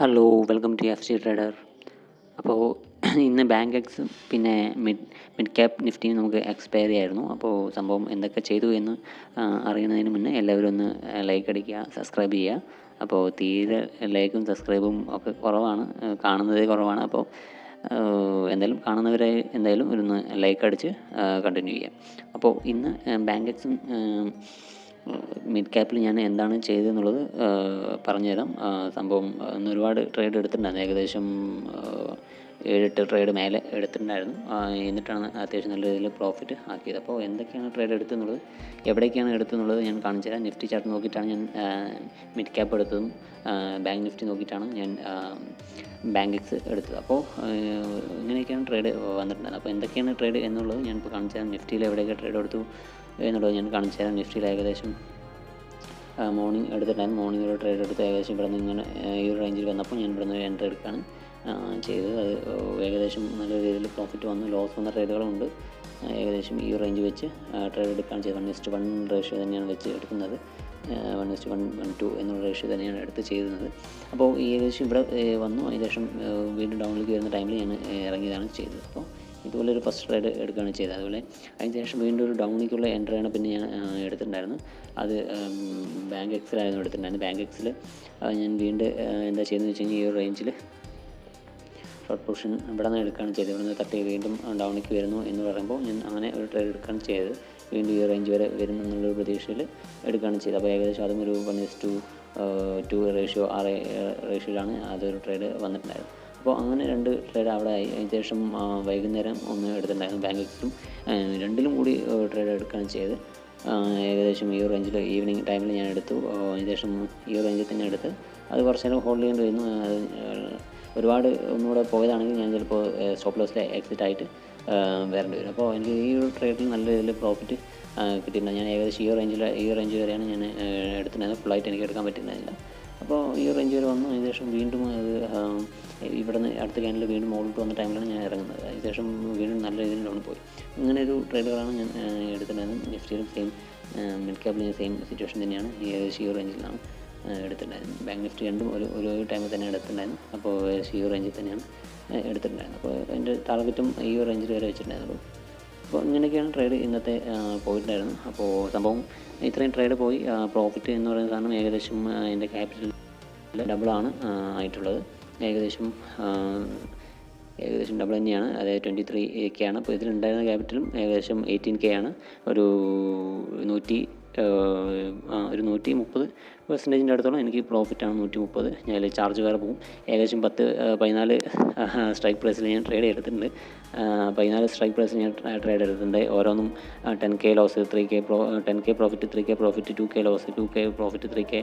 Hello welcome to F C trader അപ്പോൾ ഇന്ന് bank X പിന്നെ മിഡ് മിഡ് ക്യാപ് നിഫ്റ്റിയും നമുക്ക് എക്സ്പയറി ആയിരുന്നു. അപ്പോൾ സംഭവം എന്തൊക്കെ ചെയ്തു എന്ന് അറിയുന്നതിന് മുന്നേ എല്ലാവരും ഒന്ന് ലൈക്ക് അടിക്കുക സബ്സ്ക്രൈബ് ചെയ്യുക. അപ്പോൾ തീരെ ലൈക്കും സബ്സ്ക്രൈബും ഒക്കെ കുറവാണ് കാണുന്നതേ കുറവാണ്. അപ്പോൾ എന്തായാലും കാണുന്നവരെ എന്തായാലും ഒന്ന് ലൈക്ക് അടിച്ച് കണ്ടിന്യൂ ചെയ്യാം അപ്പോൾ ഇന്ന് ബാങ്ക് എക്സും മിഡ് ക്യാപ്പിൽ ഞാൻ എന്താണ് ചെയ്തതെന്നുള്ളത് പറഞ്ഞുതരാം. സംഭവം ഇന്ന് ഒരുപാട് ട്രേഡ് എടുത്തിട്ടുണ്ടായിരുന്നു. ഏകദേശം ഏഴെട്ട് ട്രേഡ് മേലെ എടുത്തിട്ടുണ്ടായിരുന്നു. എന്നിട്ടാണ് അത്യാവശ്യം നല്ല രീതിയിൽ പ്രോഫിറ്റ് ആക്കിയത്. അപ്പോൾ എന്തൊക്കെയാണ് ട്രേഡ് എടുത്തെന്നുള്ളത് എവിടേക്കാണ് എടുത്തെന്നുള്ളത് ഞാൻ കാണിച്ചു തരാം നിഫ്റ്റി ചാർട്ട് നോക്കിയിട്ടാണ് ഞാൻ മിഡ് ക്യാപ്പ് എടുത്തതും ബാങ്ക് നിഫ്റ്റി നോക്കിയിട്ടാണ് ഞാൻ ബാങ്ക് എക്സ് എടുത്തത്. അപ്പോൾ ഇങ്ങനെയൊക്കെയാണ് ട്രേഡ് വന്നിട്ടുണ്ടായിരുന്നത്. അപ്പോൾ എന്തൊക്കെയാണ് ട്രേഡ് എന്നുള്ളത് ഞാനിപ്പോൾ കാണിച്ചു തരാം നിഫ്റ്റിയിൽ എവിടെയൊക്കെ ട്രേഡ് എടുത്തു എന്നുള്ളത് ഞാൻ കാണിച്ചു തരാം നിഫ്റ്റിയിൽ ഏകദേശം മോർണിംഗ് എടുത്തിട്ടാണ് മോർണിംഗ് ഒരു ട്രേഡ് എടുത്ത് ഏകദേശം ഇവിടെ നിന്ന് ഇങ്ങനെ ഈ ഒരു റേഞ്ചിൽ വന്നപ്പോൾ ഞാൻ ഇവിടെ നിന്ന് എൻട്രി എടുക്കുകയാണ്. ചെയ്തത്. അത് ഏകദേശം നല്ല രീതിയിൽ പ്രോഫിറ്റ് വന്നു. ലോസ് വന്ന ട്രേഡുകളുണ്ട് ഏകദേശം ഈ റേഞ്ച് വെച്ച് ട്രേഡ് എടുക്കുകയാണ് ചെയ്തത്. വൺ ഇസ്റ്റ് വൺ റേഷ്യോ തന്നെയാണ് വെച്ച് എടുക്കുന്നത്. One is to one one two എന്നുള്ള റേഷ്യോ തന്നെയാണ് എടുത്ത് ചെയ്യുന്നത് അപ്പോൾ ഏകദേശം ഇവിടെ വന്നു. ഏകദേശം വീണ്ടും ഡൗണിലേക്ക് വരുന്ന ടൈമിൽ ഞാൻ ഇറങ്ങിയതാണ് ചെയ്തത്. അപ്പോൾ ഇതുപോലെ ഒരു ഫസ്റ്റ് റൈഡ് എടുക്കുകയാണ് ചെയ്തത്. അതുപോലെ അതിന് ശേഷം വീണ്ടും ഒരു ഡൗണിലേക്കുള്ള എൻട്രിയാണ് പിന്നെ ഞാൻ എടുത്തിട്ടുണ്ടായിരുന്നത്. എടുത്തിട്ടുണ്ടായിരുന്നു അത് ബാങ്ക് എക്സിലായിരുന്നു എടുത്തിട്ടുണ്ടായിരുന്നു ബാങ്ക് എക്സിൽ ഞാൻ വീണ്ടും എന്താ ചെയ്തതെന്ന് വെച്ച് കഴിഞ്ഞാൽ ഈ ഒരു റേഞ്ചിൽ ഷോർട്ട് പൊസിഷൻ ഇവിടെ നിന്ന് എടുക്കുകയാണ് ചെയ്തത്. ഇവിടെ നിന്ന് തട്ടി വീണ്ടും ഡൗണിലേക്ക് വരുന്നു എന്ന് പറയുമ്പോൾ ഞാൻ അങ്ങനെ ഒരു ട്രേഡ് എടുക്കുകയാണ് ചെയ്തത്. വീണ്ടും ഈ റേഞ്ച് വരെ വരുന്നു എന്നുള്ളൊരു പ്രതീക്ഷയിൽ എടുക്കുകയാണ് ചെയ്തത്. അപ്പോൾ ഏകദേശം അതും ഒരു one is to two ratio ആ റേഷ്യോയിലാണ് അതൊരു ട്രേഡ് വന്നിട്ടുണ്ടായിരുന്നത്. അപ്പോൾ അങ്ങനെ രണ്ട് ട്രേഡ് അവിടെ ആയി. അതിന് ശേഷം വൈകുന്നേരം ഒന്ന് എടുത്തിട്ടുണ്ടായിരുന്നു ബാങ്ക് എക്സിലും രണ്ടിലും കൂടി ട്രേഡ് എടുക്കുകയാണ് ചെയ്തത്. ഏകദേശം ഈ റേഞ്ചിൽ ഈവനിങ് ടൈമിൽ ഞാൻ എടുത്തു. ഏകദേശം ഈ റേഞ്ചിൽ തന്നെ എടുത്ത്. അത് കുറച്ച് നേരം ഹോൾഡ് ചെയ്യേണ്ടി വരുന്നു. ഒരുപാട് ഒന്നുകൂടെ പോയതാണെങ്കിൽ ഞാൻ ചിലപ്പോൾ സ്റ്റോപ്പ് ലോസിൽ എക്സിറ്റ് ആയിട്ട് വരേണ്ടി വരും. അപ്പോൾ എനിക്ക് ഈ ഒരു ട്രേഡിൽ നല്ല രീതിയിൽ പ്രോഫിറ്റ് കിട്ടിയിട്ടുണ്ട്. ഞാൻ ഏകദേശം ഈ റേഞ്ചിൽ ഈ റേഞ്ച് വരെയാണ് ഞാൻ എടുത്തിട്ടുണ്ടായിരുന്നത്. ഫുള്ളായിട്ട് എനിക്ക് എടുക്കാൻ പറ്റുന്നില്ല അപ്പോൾ ഈ റേഞ്ച് വരെ വന്നു. ഏകദേശം വീണ്ടും അത് ആ, ഇവിടെ നിന്ന് അടുത്ത ക്യാനിൽ വീണ്ടും മുകളിലോട്ട് വന്ന ടൈമിലാണ് ഞാൻ ഇറങ്ങുന്നത്. ഏകദേശം വീണ്ടും നല്ല രീതിയിൽ ലോൺ പോയി. ഇങ്ങനെ ഒരു ട്രേഡുകളാണ് ഞാൻ എടുത്തിട്ടുണ്ടായിരുന്നത്. നിഫ്റ്റിയിലും സെയിം മിഡ് ക്യാപ്പിലും സെയിം സിറ്റുവേഷൻ തന്നെയാണ്. ഈ ഏകദേശം ഈ റേഞ്ചിലാണ് എടുത്തിട്ടുണ്ടായിരുന്നത്. എടുത്തിട്ടുണ്ടായിരുന്നു ബാങ്ക് നിഫ്റ്റി രണ്ടും ഒരു ഒരു ടൈമിൽ തന്നെ എടുത്തിട്ടുണ്ടായിരുന്നു. അപ്പോൾ ഏകദേശം ഈ റേഞ്ചിൽ തന്നെയാണ് എടുത്തിട്ടുണ്ടായിരുന്നത്. അപ്പോൾ എന്റെ ടാർഗറ്റും ഈ റേഞ്ചിൽ വരെ വെച്ചിട്ടുണ്ടായിരുന്നു. അപ്പോൾ ഇങ്ങനെയൊക്കെയാണ് ട്രേഡ് ഇന്നത്തെ പോയിട്ടുണ്ടായിരുന്നു അപ്പോൾ സംഭവം ഇത്രയും ട്രേഡ് പോയി പ്രോഫിറ്റ് എന്ന് പറയുന്ന സാധനം ഏകദേശം അതിന്റെ ക്യാപിറ്റൽ ഡബിളാണ് ആയിട്ടുള്ളത്. ഏകദേശം ഏകദേശം ഡബിൾ തന്നെയാണ്. അതായത് ട്വന്റി ത്രീ കെ ആണ്. അപ്പോൾ ഇതിലുണ്ടായിരുന്ന ക്യാപിറ്റലും ഏകദേശം എയ്റ്റീൻ കെ ആണ്. ഒരു നൂറ്റി ഒരു നൂറ്റി മുപ്പത് പെർസെന്റേജിന്റെ അടുത്തോളം എനിക്ക് പ്രോഫിറ്റാണ് നൂറ്റി മുപ്പത് ഞാൻ അതിൽ ചാർജ് വേറെ പോകും. ഏകദേശം പത്ത് പതിനാല് സ്ട്രൈക്ക് പ്രൈസിൽ ഞാൻ ട്രേഡ് ചെയ്തിട്ടുണ്ട്. പതിനാല് സ്ട്രൈക്ക് പ്രൈസിൽ ഞാൻ ട്രേഡ് എടുത്തിട്ടുണ്ട് ഓരോന്നും ten K loss three K pro ten K profit three K profit two K loss two K profit three K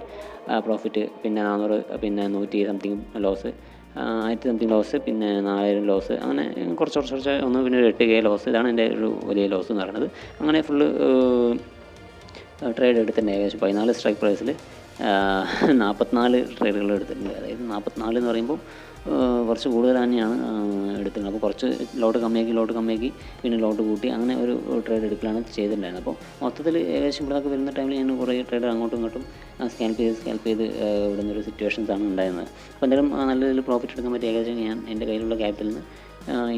profit പിന്നെ നാനൂറ് പിന്നെ നൂറ്റി സംതിങ് ലോസ് ആയിരത്തി സംതിങ് ലോസ് പിന്നെ നാലായിരം ലോസ് അങ്ങനെ കുറച്ച് കുറച്ച് കുറച്ച് ഒന്ന് പിന്നെ ഒരു എട്ട് കെ ലോസ് ഇതാണ് എന്റെ ഒരു വലിയ ലോസ് എന്ന് പറയുന്നത്. അങ്ങനെ ഫുള്ള് ട്രേഡ് എടുത്തിട്ടുണ്ട് ഏകദേശം പതിനാല് സ്ട്രൈക്ക് പ്രൈസിൽ നാൽപ്പത്തിനാല് ട്രേഡുകൾ എടുത്തിട്ടുണ്ട്. അതായത് നാൽപ്പത്തിനാല് എന്ന് പറയുമ്പോൾ കുറച്ച് കൂടുതൽ തന്നെയാണ് എടുത്തിരുന്നത് അപ്പോൾ കുറച്ച് ലോട്ട് കമ്മിയാക്കി ലോട്ട് കമ്മിയാക്കി പിന്നെ ലോട്ട് കൂട്ടി അങ്ങനെ ഒരു ട്രേഡ് എടുക്കലാണ് ചെയ്തിട്ടുണ്ടായിരുന്നത്. അപ്പോൾ മൊത്തത്തിൽ ഏകദേശം ഇവിടെയൊക്കെ വരുന്ന ടൈമിൽ ഞാൻ കുറേ ട്രേഡ് അങ്ങോട്ടും ഇങ്ങോട്ടും സ്കാൽപ്പ് ചെയ്ത് സ്കാൽപ്പ് ചെയ്ത് ഇവിടുന്ന വിടുന്ന ഒരു സിറ്റുവേഷൻസ് ആണ് ഉണ്ടായിരുന്നത്. അപ്പോൾ എന്തായാലും നല്ല രീതിയിൽ പ്രോഫിറ്റ് എടുക്കാൻ പറ്റിയ ഏകദേശം ഞാൻ എന്റെ കയ്യിലുള്ള ക്യാപിറ്റലിൽ നിന്ന്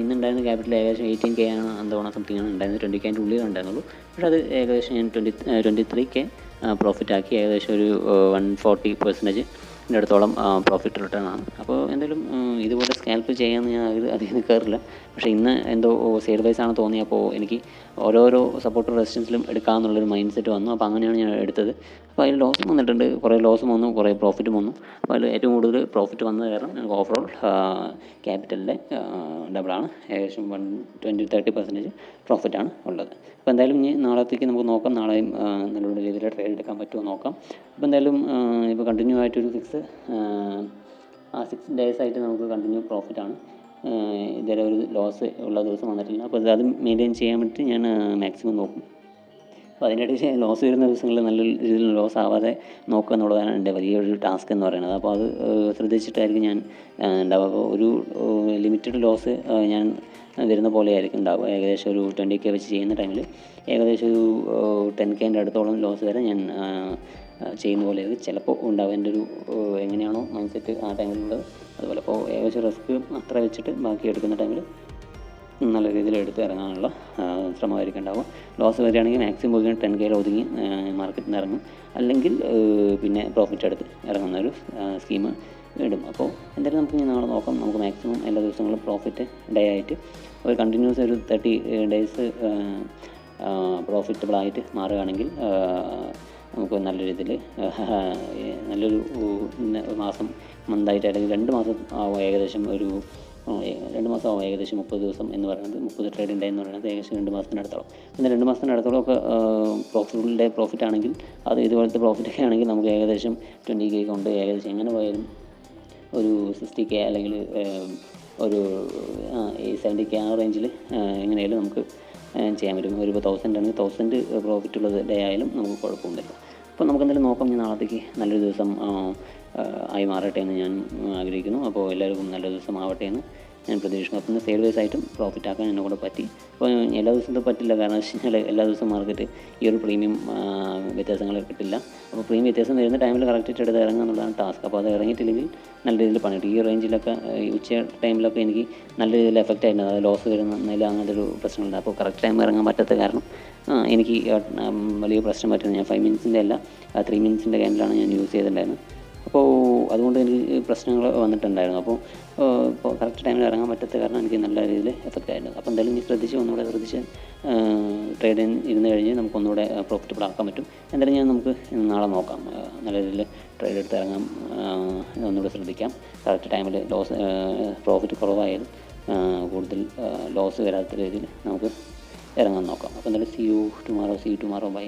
ഇന്നുണ്ടായിരുന്ന ക്യാപിറ്റൽ ഏകദേശം എയ്റ്റീൻ കെ ആണ് എന്തോണം സംതിങ് ആണ് ഉണ്ടായിരുന്നത്. ട്വന്റി കെന്റെ ഉള്ളിൽ ഉണ്ടായിരുന്നുള്ളൂ പക്ഷേ അത് ഏകദേശം ഞാൻ twenty twenty three K profit ആക്കി ഏകദേശം ഒരു വൺ ഫോർട്ടി പെർസെന്റേജ് അടുത്തോളം പ്രോഫിറ്റ് റിട്ടേൺ ആണ്. അപ്പോൾ എന്തായാലും ഇതുപോലെ സ്കാൽപ്പ് ചെയ്യാമെന്ന് ഞാൻ അത് അധികം നിൽക്കാറില്ല പക്ഷേ ഇന്ന് എന്തോ സൈഡ് ബൈസ് ആണ് തോന്നിയപ്പോൾ എനിക്ക് ഓരോരോ സപ്പോർട്ട് റെസിസ്റ്റൻസിലും എടുക്കാമെന്നുള്ളൊരു മൈൻഡ് സെറ്റ് വന്നു. അപ്പോൾ അങ്ങനെയാണ് ഞാൻ എടുത്തത്. അപ്പോൾ അതിൽ ലോസും വന്നിട്ടുണ്ട്. കുറേ ലോസും വന്നു. കുറേ പ്രോഫിറ്റും വന്നു. അപ്പോൾ അതിൽ ഏറ്റവും കൂടുതൽ പ്രോഫിറ്റ് വന്നത് കാരണം ഞങ്ങൾക്ക് ഓവറോൾ ക്യാപിറ്റലിന്റെ ഡബിളാണ് ഏകദേശം വൺ ട്വന്റി തേർട്ടി പെർസെന്റേജ് പ്രോഫിറ്റാണ് ഉള്ളത്. അപ്പോൾ എന്തായാലും ഇനി നാളത്തേക്ക് നമുക്ക് നോക്കാം. നാളെയും നല്ല രീതിയിൽ ട്രേഡ് എടുക്കാൻ പറ്റുമോ നോക്കാം. അപ്പോൾ എന്തായാലും ഇപ്പോൾ കണ്ടിന്യൂ ആയിട്ടൊരു സിക്സ് ആ സിക്സ് ഡേയ്സ് ആയിട്ട് നമുക്ക് കണ്ടിന്യൂ പ്രോഫിറ്റ് ആണ്. ഇതുവരെ ഒരു ലോസ് ഉള്ള ദിവസം വന്നിട്ടില്ല. അപ്പോൾ അത് മെയിന്റെയിൻ ചെയ്യാൻ വേണ്ടിയിട്ട് ഞാൻ മാക്സിമം നോക്കും. അപ്പോൾ അതിനിടയിൽ ലോസ് വരുന്ന ദിവസങ്ങളിൽ നല്ല രീതിയിൽ ലോസ് ആവാതെ നോക്കുക എന്നുള്ളതാണ് എന്റെ വലിയൊരു ടാസ്ക് എന്ന് പറയുന്നത്. അപ്പോൾ അത് ശ്രദ്ധിച്ചിട്ടായിരിക്കും ഞാൻ ഉണ്ടാവുക. അപ്പോൾ ഒരു ലിമിറ്റഡ് ലോസ് ഞാൻ വരുന്ന പോലെ ആയിരിക്കും ഉണ്ടാവുക. ഏകദേശം ഒരു ട്വന്റി കെ വെച്ച് ചെയ്യുന്ന ടൈമിൽ ഏകദേശം ഒരു ടെൻ കെന്റെ അടുത്തോളം ലോസ് വരെ ഞാൻ ചെയ്യുന്ന പോലെ ചിലപ്പോൾ ഉണ്ടാവുക എന്റെ ഒരു എങ്ങനെയാണോ മൈൻഡ് സെറ്റ് ആ ടൈമിലുള്ളത്. അതുപോലെ അപ്പോൾ ഏകദേശം റിസ്ക് അത്ര വെച്ചിട്ട് ബാക്കി എടുക്കുന്ന ടൈമിൽ നല്ല രീതിയിൽ എടുത്ത് ഇറങ്ങാനുള്ള ശ്രമമായിരിക്കും ഉണ്ടാവുക ലോസ് വരികയാണെങ്കിൽ മാക്സിമം പോയി ടെൻ കെയിൽ ഒതുങ്ങി മാർക്കറ്റിൽ നിന്ന് ഇറങ്ങും. അല്ലെങ്കിൽ പിന്നെ പ്രോഫിറ്റ് എടുത്ത് ഇറങ്ങുന്ന ഒരു സ്കീം ഇടും. അപ്പോൾ എന്തായാലും നമുക്ക് ഇനി നാളെ നോക്കാം. നമുക്ക് മാക്സിമം എല്ലാ ദിവസങ്ങളും പ്രോഫിറ്റ് ഡേ ആയിട്ട് ഒരു കണ്ടിന്യൂസ് ഒരു തേർട്ടി ഡേയ്സ് പ്രോഫിറ്റബിളായിട്ട് മാറുകയാണെങ്കിൽ നമുക്ക് നല്ല രീതിയിൽ നല്ലൊരു മാസം മാസം മന്തായിട്ട് അല്ലെങ്കിൽ രണ്ട് മാസം ഏകദേശം ഒരു രണ്ട് മാസം ഏകദേശം മുപ്പത് ദിവസം എന്ന് പറയുന്നത്. മുപ്പത് ട്രേഡ് ഡേ എന്ന് പറയുന്നത് ഏകദേശം രണ്ട് മാസത്തിനടുത്തോളം. പിന്നെ രണ്ട് മാസത്തിനടുത്തോളം ഒക്കെ പ്രോഫിറ്റബിൾ ഡേ പ്രോഫിറ്റ് ആണെങ്കിൽ അത് ഇതുപോലത്തെ പ്രോഫിറ്റ് ഒക്കെ ആണെങ്കിൽ നമുക്ക് ഏകദേശം ട്വന്റി കെ കൊണ്ട് ഏകദേശം എങ്ങനെ പോയാലും ഒരു സിക്സ്റ്റി കെ അല്ലെങ്കിൽ ഒരു സെവന്റി കെ ആ റേഞ്ചിൽ എങ്ങനെയായാലും നമുക്ക് ചെയ്യാൻ പറ്റും. ഒരു തൗസൻഡ് ആണെങ്കിൽ തൗസൻഡ് പ്രോഫിറ്റ് ഉള്ളത് ഡേ ആയാലും നമുക്ക് കുഴപ്പമൊന്നുമില്ല. അപ്പോൾ നമുക്ക് എന്തായാലും നോക്കാം. ഞാൻ നാളത്തേക്ക് നല്ലൊരു ദിവസം ആയി മാറട്ടെ എന്ന് ഞാൻ ആഗ്രഹിക്കുന്നു. അപ്പോൾ എല്ലാവർക്കും നല്ലൊരു ദിവസം ആവട്ടെ എന്ന് ഞാൻ പ്രതീക്ഷിക്കുന്നു അപ്പം സെയിൽ വൈസ് ആയിട്ടും പ്രോഫിറ്റ് ആക്കാൻ എന്നെ കൂടെ പറ്റി. അപ്പോൾ എല്ലാ ദിവസവും പറ്റില്ല. കാരണം വെച്ച് കഴിഞ്ഞാൽ എല്ലാ ദിവസവും മാർക്കറ്റ് ഈ ഒരു പ്രീമിയം വ്യത്യാസങ്ങൾ കിട്ടില്ല. അപ്പോൾ പ്രീമിയം വ്യത്യാസം വരുന്ന ടൈമിൽ കറക്റ്റായിട്ട് എടുത്ത് ഇറങ്ങുക എന്നുള്ളതാണ് ടാസ്ക് അപ്പോൾ അത് ഇറങ്ങിയിട്ടില്ലെങ്കിൽ നല്ല രീതിയിൽ പണിയിട്ട് ഈ റേഞ്ചിലൊക്കെ ഉച്ച ടൈമിലൊക്കെ എനിക്ക് നല്ല രീതിയിൽ എഫക്റ്റ് ആയിരുന്നു. അതായത് ലോസ് വരുന്നതിൽ അങ്ങനത്തെ ഒരു പ്രശ്നമുണ്ട്. അപ്പോൾ കറക്റ്റ് ടൈം ഇറങ്ങാൻ പറ്റാത്ത കാരണം എനിക്ക് വലിയ പ്രശ്നം പറ്റുന്നത് ഞാൻ ഫൈവ് മിനിറ്റ്സിന്റെ അല്ല ത്രീ മിനിറ്റ്സിന്റെ ക്യാൻഡിലാണ് ഞാൻ യൂസ് ചെയ്തിട്ടുണ്ടായിരുന്നത്. അപ്പോൾ അതുകൊണ്ട് എനിക്ക് പ്രശ്നങ്ങൾ വന്നിട്ടുണ്ടായിരുന്നു. അപ്പോൾ ഇപ്പോൾ കറക്റ്റ് ടൈമിൽ ഇറങ്ങാൻ പറ്റാത്ത കാരണം എനിക്ക് നല്ല രീതിയിൽ എഫക്റ്റ് ആയിരുന്നു. അപ്പോൾ എന്തായാലും നീ ശ്രദ്ധിച്ച് ഒന്നുകൂടെ ശ്രദ്ധിച്ച് ട്രേഡ് ഇരുന്ന് കഴിഞ്ഞ് നമുക്ക് ഒന്നുകൂടെ പ്രോഫിറ്റബിൾ ആക്കാൻ പറ്റും. എന്തായാലും ഞാൻ നമുക്ക് നാളെ നോക്കാം. നല്ല രീതിയിൽ ട്രേഡ് എടുത്ത് ഇറങ്ങാം. ഒന്നുകൂടെ ശ്രദ്ധിക്കാം. കറക്റ്റ് ടൈമിൽ ലോസ് പ്രോഫിറ്റ് കുറവായാലും കൂടുതൽ ലോസ് വരാത്ത രീതിയിൽ നമുക്ക് ഇറങ്ങാൻ നോക്കാം. അപ്പോൾ എന്തായാലും see you tomorrow see tomorrow bye